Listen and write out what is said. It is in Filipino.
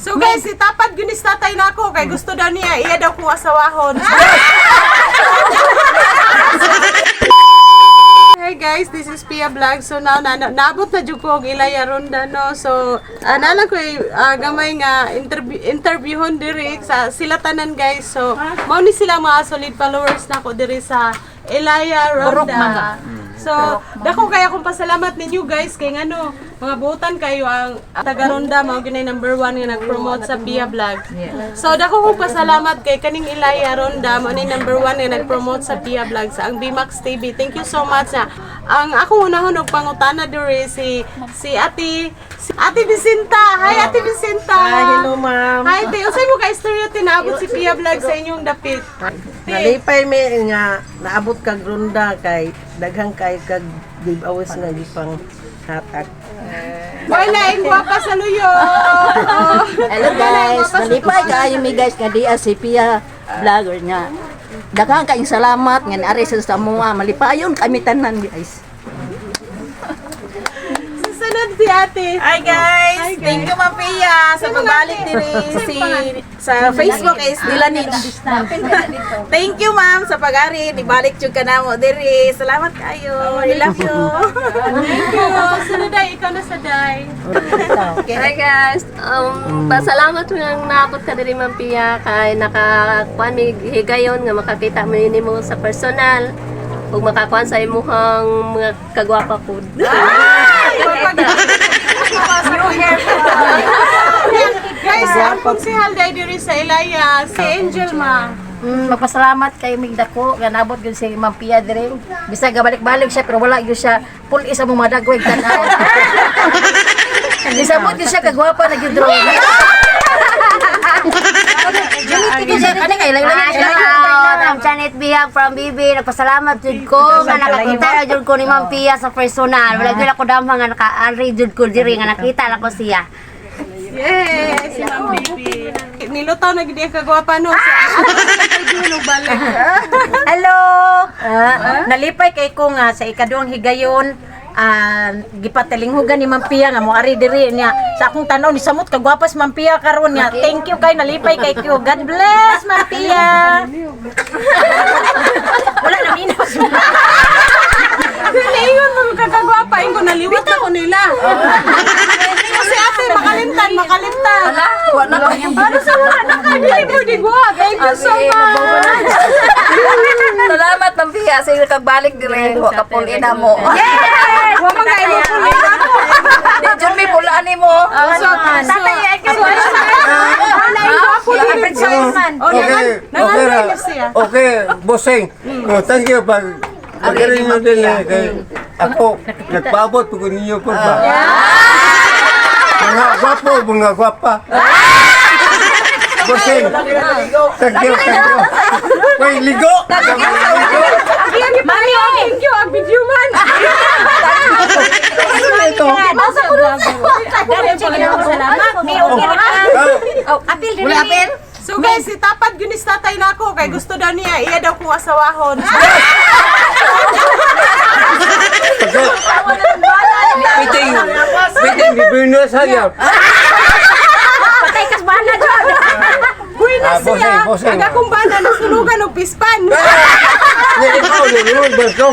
So guys, itapad gunis tatay na ako kay gusto daw niya iya daw kong asawahon. Hey guys, this is Pia Vlog. So now na, na naabot na jud ko og Ilaya Ronda no. So ana lang ko uh, gamay nga interview interviewon diri sa sila tanan guys. So mao ni sila mga solid followers na ko diri sa Ilaya Ronda. So, dako kaya akong pasalamat ninyo guys kay ngano mga buutan kayo ang taga Ronda mao ginay number one nga nag-promote sa Pia Vlog. So, dako kong pasalamat kay kaning Ilaya Ronda mao ni number one nga nag-promote sa Pia Vlog sa ang Bimax TV. Thank you so much na. Ang ako unahon og pangutana diri si si Ate si Ate Vicenta. Hi Ate Vicenta. Hi, hello ma'am. Hi, te. Usay mo ka istorya tinaabot si Pia Vlog sa inyong dapit. Nalipay mi nga naabot kag ronda kay daghang kay kag giveaways nga gipang hatag. Wala, ang gwapa sa luyo. Hello guys, nalipay kayo mi guys nga di si Pia vlogger nga. Daghang kayong salamat nga ari sa mga malipayon kami tanan guys. Susunod si ate. Hi guys! Hi, guys. Thank you Ma'am Pagbalik diri si sa Facebook is Dilanich. Thank you ma'am sa pag-ari. Nibalik jud ka namo diri. Salamat kayo. I love you. Thank you. Sunod ay, ikaw na sa day. Hi guys, um, pasalamat mo nga naabot ka diri Ma'am Pia kay nakakuan mi higayon nga makakita mo nimo sa personal ug makakuan sa imuhang mga kagwapa po. Guys, ang konsihal day diri sa Ilaya, si Angel Ma. Mm, magpasalamat kay mig dako nga nabot gyud si Ma'am Pia dire. Bisag gabalik-balik siya pero wala gyud siya full isa mo madagway tan-aw. Bisabot gyud siya kagwapa na gyud lang Hello, I'm Janet Bihag from BB. Nagpasalamat jud ko nga nakakita na jud ko ni Ma'am Pia sa personal. Wala gyud ako damha nga naka-ari jud ko diri nga nakita na ko siya. Yes, si Ma'am Baby. Nilutaw na. Gidi ang kagwapa no. Balik. Hello. Ah, nalipay kay ko nga sa ikaduhang higayon. Ah gipatilinghugan ni Ma'am Pia nga mo ari diri niya. Sa akong tanaw ni samot kagwapas Ma'am Pia karon niya. Thank you kay nalipay kay ko. God bless Ma'am Pia wala na minus Ingon mo kakagwapa, ingon naliwat ako nila. Kasi ate, makalimtan, makalimtan. Wala ko yung Ano sa mga nakadili mo, di ko. Thank you so much. Salamat Ma'am Pia sa iyong kagbalik diri. Wa ka pulina mo. Huwag mga inupunin ako. Di jud mi pulaan nimo. So, tatay, ay kayo. Wala, inupo ni Prince Solomon. O, Okay, okay na. Okay, bossing. Oh, thank you pag pagkarin mo din eh. Kay ako, nagpaabot po ninyo po ba? Mga gwapo, mga gwapa. Bossing. Thank you, thank you. Wait, ligo! Mami, thank you. Ang video man. Ito. apil diri apil So guys, itapad gunis tatay na ako kay gusto daw niya iya daw kong asawahon. Meeting di Buenos Aires. patay kas bana jud Buhay na Ah, siya. bossing, bossing. Ang akong bana nasunugan og pispan. Ikaw, nilunod ba ito?